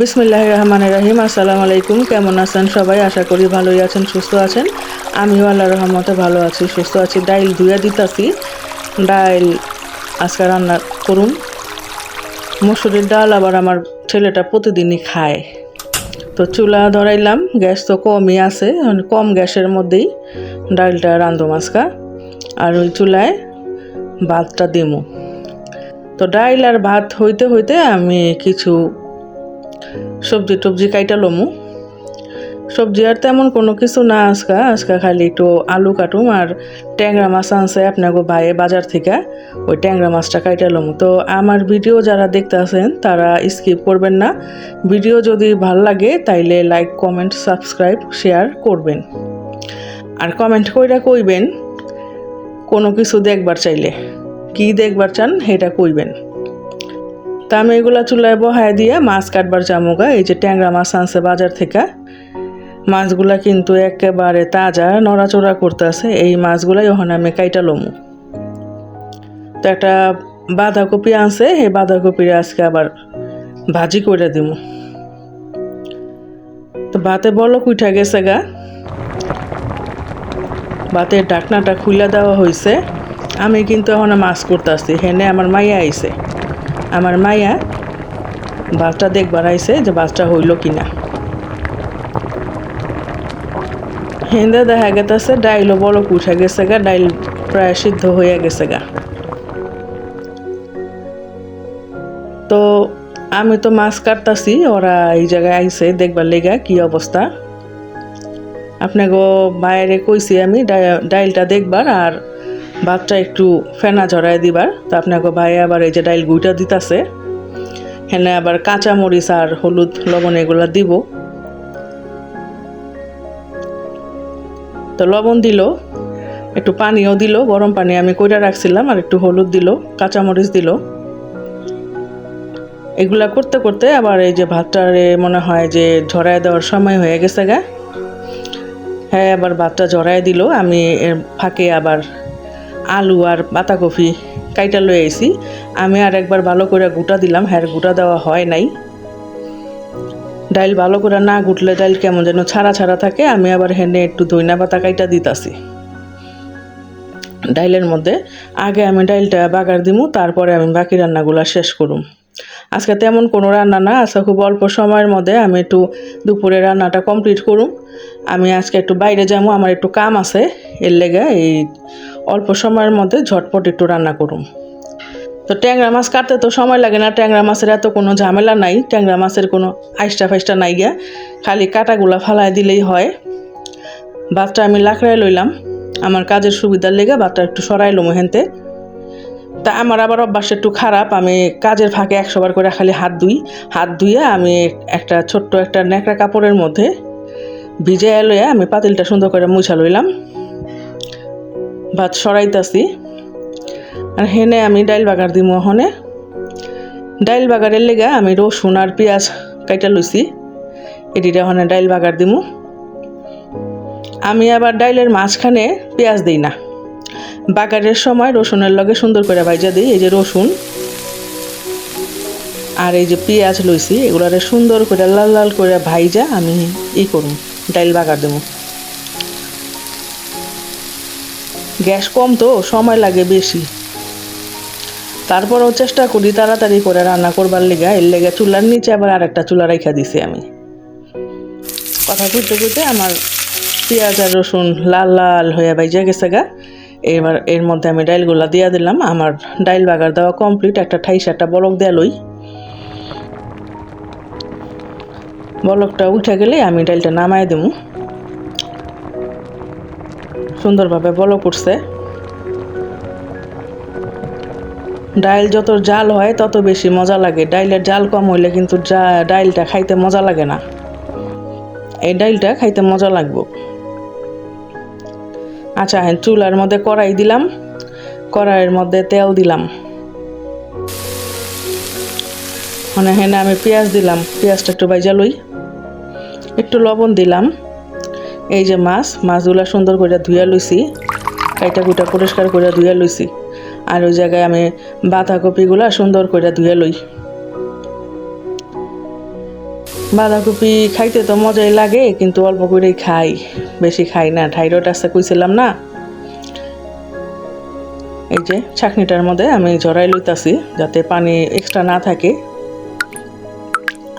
বিসমিল্লাহ রহমান রহিম। আসসালামু আলাইকুম কেমন আছেন সবাই? আশা করি ভালোই আছেন, সুস্থ আছেন। আমিও আল্লাহ রহমতে ভালো আছি, সুস্থ আছি। ডাইল ধুয়ে দিতাছি। ডাইল আজকে রান্না করুন। মসুরির ডাল আবার আমার ছেলেটা প্রতিদিনই খায়। তো চুলা ধরাইলাম, গ্যাস তো কমই আছে কম গ্যাসের মধ্যেই ডালটা রান্ধো মাছকা আর ওই চুলায় ভাতটা দিমু। তো ডাইল আর ভাত হইতে হইতে আমি কিছু সবজি টবজি কাইটা লমু। সবজি আর তেমন কোনো কিছু না আজকা। আজকা খালি একটু আলু কাটুম আর ট্যাংরা মাছ আনছে আপনাকে ভাইয়ে বাজার থেকে। ওই ট্যাংরা মাছটা কাইটা লমু। তো আমার ভিডিও যারা দেখতে আছেন, তারা স্কিপ করবেন না। ভিডিও যদি ভালো লাগে, তাইলে লাইক, কমেন্ট, সাবস্ক্রাইব, শেয়ার করবেন। আর কমেন্ট কইরা কইবেন, কোনো কিছু দেখবার চাইলে। কি দেখবার চান সেটা কইবেন। তা আমি এগুলা চুলায় বহায় দিয়ে মাছ কাটবার জামুগা এই যে ট্যাংরা মাছ আনছে বাজার থেকে। মাছগুলা কিন্তু একেবারে তাজা নড়াচড়া করতেছে, এই মাছগুলাই ওখানে আমি কাইটা লমু। তো একটা বাঁধাকপি আনছে, এই বাঁধাকপির আজকে আবার ভাজি করে দিব তো ভাতে বলো কুইঠা গেছে গা। ভাতের ঢাকনাটা খুলে দেওয়া হয়েছে আমি কিন্তু এখন মাছ করতেছি, হেনে আমার মাইয়া আইছে। আমার মাইয়া বাসটা দেখবার আইছে যে বাসটা হইল কিনা। হেন্দে দেখা গেতেছে, ডাইলও বড় উঠে গেছে গা, ডাইল প্রায় সিদ্ধ হয়ে গেছে গা। তো আমি তো মাছ কাটতাছি, ওরা এই জায়গায় আইসে দেখবার লেগা কি অবস্থা। আপনাকে বাইরে কইছি আমি ডাই- ডাইলটা দেখবার আর ভাতটা একটু ফেনা ঝরাই দিবার। তো আপনাকে ভাই আবার এই যে ডাইল গুইটা দিতাছে, হেনে আবার কাঁচা মরিচ আর হলুদ, লবণ এগুলা দিব। তো লবণ দিল, একটু পানিও দিল, গরম পানি আমি কইরা রাখছিলাম আর একটু হলুদ দিল, কাঁচা মরিচ দিল। এগুলা করতে করতে আবার এই যে ভাতটারে মনে হয় যে ঝরায় দেওয়ার সময় হয়ে গেছে গা। হ্যাঁ আবার ভাতটা ঝরায় দিল, আমি ফাঁকে আবার আলু আর বাঁধাকপি কাইটা লয়ে আইছি আমি আর একবার ভালো করে গুটা দিলাম হ্যাঁ গুটা দেওয়া হয় নাই। ডাইল ভালো করে না গুটলে ডাইল কেমন যেন ছাড়া ছাড়া থাকে, আমি আবার হেনে একটু ধইনা পাতা কাইটা দিতাছি। ডাইলের মধ্যে আগে আমি ডাইলটা বাগার দিমু, তারপরে আমি বাকি রান্নাগুলো শেষ করুম। আজকে তেমন কোনো রান্না না, আজকে খুব অল্প সময়ের মধ্যে আমি একটু দুপুরে রান্নাটা কমপ্লিট করুম। আমি আজকে একটু বাইরে যাব আমার একটু কাম আছে, এর লেগে এই অল্প সময়ের মধ্যে ঝটপট একটু রান্না করুম। তো ট্যাংরা মাছ কাটতে তো সময় লাগে না, ট্যাংরা মাছের এত কোনো ঝামেলা নাই, ট্যাংরা মাছের কোনো আইসটা ফাইসটা নাই গিয়া, খালি কাটাগুলা ফালাই দিলেই হয়। ভাতটা আমি লাকড়ায় লইলাম, আমার কাজের সুবিধার লেগে ভাতটা একটু সরাইলাম হেনতে। তা আমার আবার অভ্যাস একটু খারাপ, আমি কাজের ফাঁকে একশোবার করে খালি হাত ধুই, হাত ধুয়ে আমি একটা ছোট্ট একটা ন্যাকড়া কাপড়ের মধ্যে ভিজে লইয়া আমি পাতিলটা সুন্দর করে মুছা লইলাম। ভাত সরাইতাছি। আর হেনে আমি ডাইল বাগার দিম ওখানে ডাইল বাগারের লেগা আমি রসুন আর পেঁয়াজ কাইটা লইছি। এটিটা ওখানে ডাইল বাগার দিমু। আমি আবার ডাইলের মাঝখানে পেঁয়াজ দিই না। বাগারের সময় রসুনের লগে সুন্দর করে ভাইজা দিই, এই যে রসুন। আর এই যে পেঁয়াজ লইছি, এগুলারে সুন্দর করে লাল লাল করে ভাইজা আমি ই করুম, ডাইল বাগার দেবো গ্যাস কম তো, সময় লাগে বেশি। তারপরও চেষ্টা করি তাড়াতাড়ি করে রান্না করবার লেগে, এর লেগে চুলার নিচে আবার আরেকটা চুলা রেখা দিছি আমি। কথা কইতে কইতে আমার পেঁয়াজ আর রসুন লাল লাল হয়ে ভাইজা গেছে গা। এবার এর মধ্যে আমি ডাইলগুলা দিয়া দিলাম, আমার ডাইল বাগার দেওয়া কমপ্লিট, একটা ঠাইস, একটা বলক দেয়া লই। বলকটা উঠে গেলে আমি ডাইলটা নামাই দেবো সুন্দরভাবে বলক উঠছে ডাইল যত জাল হয়, তত বেশি মজা লাগে। ডাইলের জাল কম হইলে কিন্তু ডাইলটা খাইতে মজা লাগে না। এই ডাইলটা খাইতে মজা লাগবো। আচ্ছা হ্যাঁ চুলার মধ্যে কড়াই দিলাম। কড়াইয়ের মধ্যে তেল দিলাম। মানে হ্যাঁ আমি পেঁয়াজ দিলাম। পেঁয়াজটা একটু বাইজা লই। একটু লবণ দিলাম। এই যে মাছ, মাছগুলা সুন্দর করে ধুইয়া লইছি। কাইটা কুইটা পরিষ্কার করে ধুইয়া লইছি। আর ওই জায়গায় আমি বাঁধাকপিগুলা সুন্দর করে ধুয়ে লই। বাঁধাকপি খাইতে তো মজাই লাগে, কিন্তু অল্প করেই খাই। বেশি খাই না। থাইরয়েড আছে কইছিলাম না? এই যে ছাকনিটার মধ্যে আমি জড়াই লইতাছি, যাতে পানি এক্সট্রা না থাকে।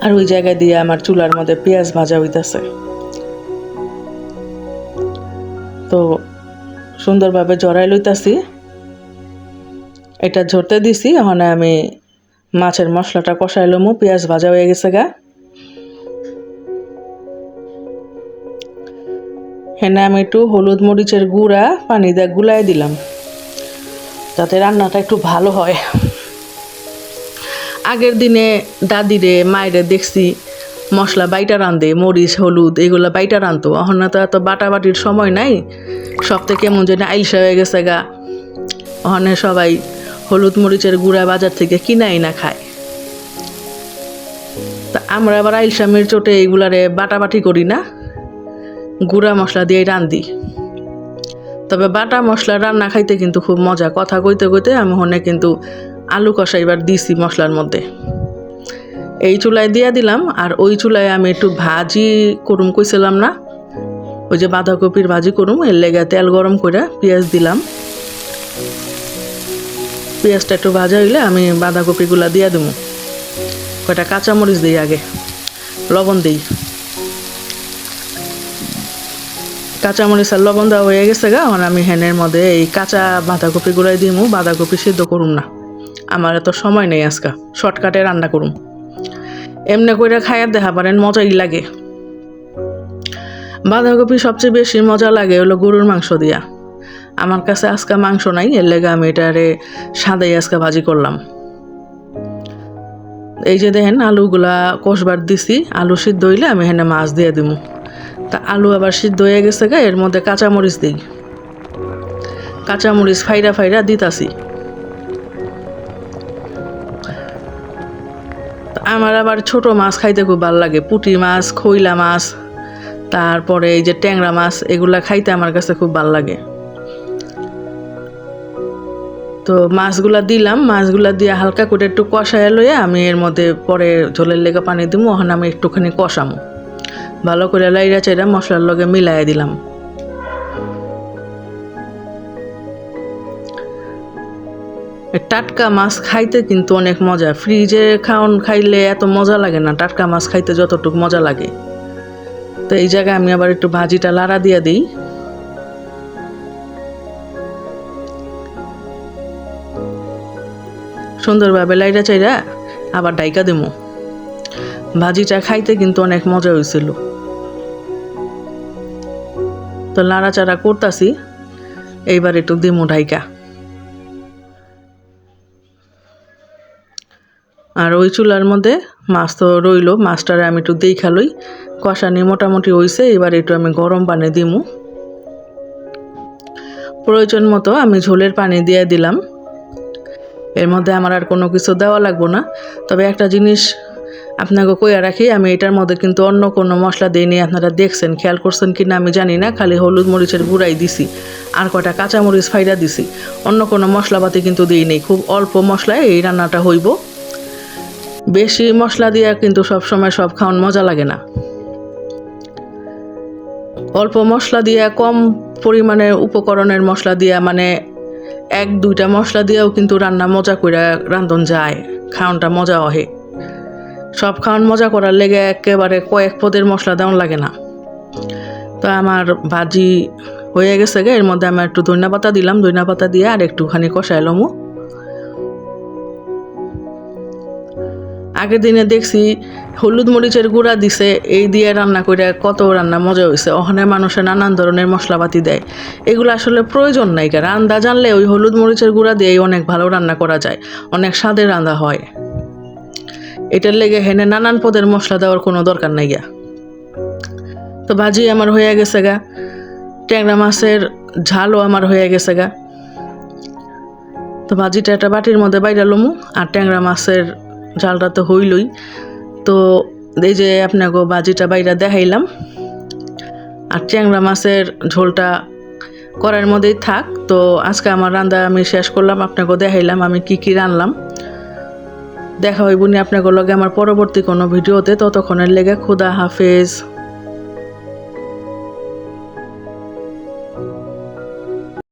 আর ওই জায়গায় দিয়ে আমার চুলার মধ্যে পেঁয়াজ ভাজা হইতাছে। তো সুন্দরভাবে জড়াই লইতাছি। এটা ঝরতে দিছি ওখানে আমি মাছের মশলাটা কষাই লমু, পেঁয়াজ ভাজা হয়ে গেছে গা। হেনে আমি একটু হলুদ মরিচের গুঁড়া, পানি দিয়ে গুলাই দিলাম, যাতে রান্নাটা একটু ভালো হয়। আগের দিনে দাদিরে, মায়েরে দেখছি মশলা বাইটা রান্ধে মরিচ, হলুদ, এগুলো বাইটা রাঁধতো। এখন না তো এত বাটাবাটির সময় নাই। সব থেকে কেমন যেন আইলসা হয়ে গেছে গা। ওখানে সবাই হলুদ মরিচের গুঁড়া বাজার থেকে কিনাই না খায়। তা আমরা আবার আইলসামের চোটে এগুলারে বাটাবাটি করি না। গুঁড়া মশলা দিয়ে রান্ধি তবে বাটা মশলা রান্না খাইতে কিন্তু খুব মজা। কথা কইতে কইতে আমি হনে কিন্তু আলু কষা এবার দিছি মশলার মধ্যে। এই চুলায় দিয়া দিলাম, আর ওই চুলায় আমি একটু ভাজি করুম, কইছিলাম না? ওই যে বাঁধাকপির ভাজি করুম, এর লেগে তেল গরম করে পেঁয়াজ দিলাম। পেঁয়াজটা একটু ভাজা হইলে আমি বাঁধাকপিগুলা দিয়া দেবো কয়টা কাঁচামরিচ দিই আগে? লবণ দিই। কাঁচামরিচ আর লবণ দেওয়া হয়ে গেছে গা এখন আমি হ্যানের মধ্যে এই কাঁচা বাঁধাকপি গুলাই দিমু, বাঁধাকপি সিদ্ধ করুম না। আমার এত সময় নেই আজকা, শর্টকাটে রান্না করুম। এমনি করে খাইয়া দেখা পারেন, মজাই লাগে। বাঁধাকপি সবচেয়ে বেশি মজা লাগে হলো গরুর মাংস দিয়া। আমার কাছে আজকা মাংস নাই, এর লেগে আমি এটারে সাদাই আজকা ভাজি করলাম। এই যে দেখেন আলুগুলা কষবার দিছি, আলু সিদ্ধ হইলে আমি এখানে মাছ দিয়ে দিব তা আলু আবার সিদ্ধ হয়ে গেছে গা, এর মধ্যে কাঁচামরিচ দিই। কাঁচামরিচ ফাইরা ফাইরা দিতাছি। আমার আবার ছোট মাছ খাইতে খুব ভালো লাগে। পুঁটি মাছ খইলা মাছ, তারপরে এই যে ট্যাংরা মাছ, এগুলা খাইতে আমার কাছে খুব ভালো লাগে। তো মাছগুলা দিলাম, মাছগুলা দিয়ে হালকা করে একটু কষায় লইয়া আমি এর মধ্যে পরে ঝোলের লেগে পানি দিব ওখানে আমি একটুখানি কষামো। ভালো করে লাইরা চাইরা মশলার লগে মিলাই দিলাম। টাটকা মাছ খাইতে কিন্তু অনেক মজা। ফ্রিজে খাওন খাইলে এত মজা লাগে না, টাটকা মাছ খাইতে যতটুকু মজা লাগে। তো এই জায়গায় আমি আবার একটু ভাজিটা লাড়া দিয়ে দিই। সুন্দরভাবে লাইরা চাইরা আবার ডাইকা দেবো ভাজিটা খাইতে কিন্তু অনেক মজা হয়েছিল তো লাড়াচাড়া করতাছি, এইবার একটু দিমু ঢাইকা আর ওই চুলার মধ্যে মাছ তো রইল, মাছটারে আমি একটু দেখালই কষানি মোটামুটি হইছে, এবার একটু আমি গরম পানি দিমু। প্রয়োজন মতো আমি ঝোলের পানি দিয়ে দিলাম। এর মধ্যে আমার আর কোনো কিছু দেওয়া লাগবো না। তবে একটা জিনিস আপনাকে কইয়া রাখি, আমি এটার মধ্যে কিন্তু অন্য কোনো মশলা দিইনি আপনারা দেখছেন, খেয়াল করছেন কি না আমি জানি না, খালি হলুদ মরিচের গুঁড়াই দিছি, আর কয়টা কাঁচামরিচ ফাইরা দিছি। অন্য কোনো মশলাপাতি কিন্তু দিই দিইনি খুব অল্প মশলায় এই রান্নাটা হইব। বেশি মশলা দিয়া কিন্তু সব সময় সব খাওয়ান মজা লাগে না। অল্প মশলা দিয়া, কম পরিমাণের উপকরণের মশলা দিয়া মানে এক, দুইটা মশলা দিয়েও কিন্তু রান্না মজা করে রান্ধন যায়, খাওয়ানটা মজা হয় সব খাওয়ান মজা করার লেগে একেবারে কয়েক পদের মশলা দেওয়ান লাগে না। তো আমার ভাজি হয়ে গেছে গে, এর মধ্যে আমি একটু ধনিয়া পাতা দিলাম ধনিয়া পাতা দিয়ে আর একটুখানি কষাই কষাইলামও আগের দিনে দেখছি হলুদ মরিচের গুঁড়া দিছে, এই দিয়ে রান্না করে কত রান্না মজা হয়েছে ওখানে মানুষে নানান ধরনের মশলাপাতি দেয়। এগুলো আসলে প্রয়োজন নাই কারণ রান্না জানলে ওই হলুদ মরিচের গুঁড়া দিয়েই অনেক ভালো রান্না করা যায়। অনেক স্বাদের রান্না হয়। এটার লেগে হেনে নানান পদের মশলা দেওয়ার কোনো দরকার নাই গা তো ভাজি আমার হয়ে গেছে গা। ট্যাংরা মাছের ঝালও আমার হয়ে গেছে গা। তো ভাজিটা একটা বাটির মধ্যে বাইরে লমু, আর ট্যাংরা মাছের ঝালটা তো হইলই। তো এই যে আপনাকে বাজিটা বাইরা দেখাইলাম। আর ট্যাংরা মাছের ঝোলটা করার মধ্যেই থাক। তো আজকে আমার রান্না আমি শেষ করলাম আপনাকে দেখাইলাম আমি কি কি রানলাম। দেখা হইব আপনাকে লগে আমার পরবর্তী কোনো ভিডিওতে। ততক্ষণের লেগে খুদা হাফেজ।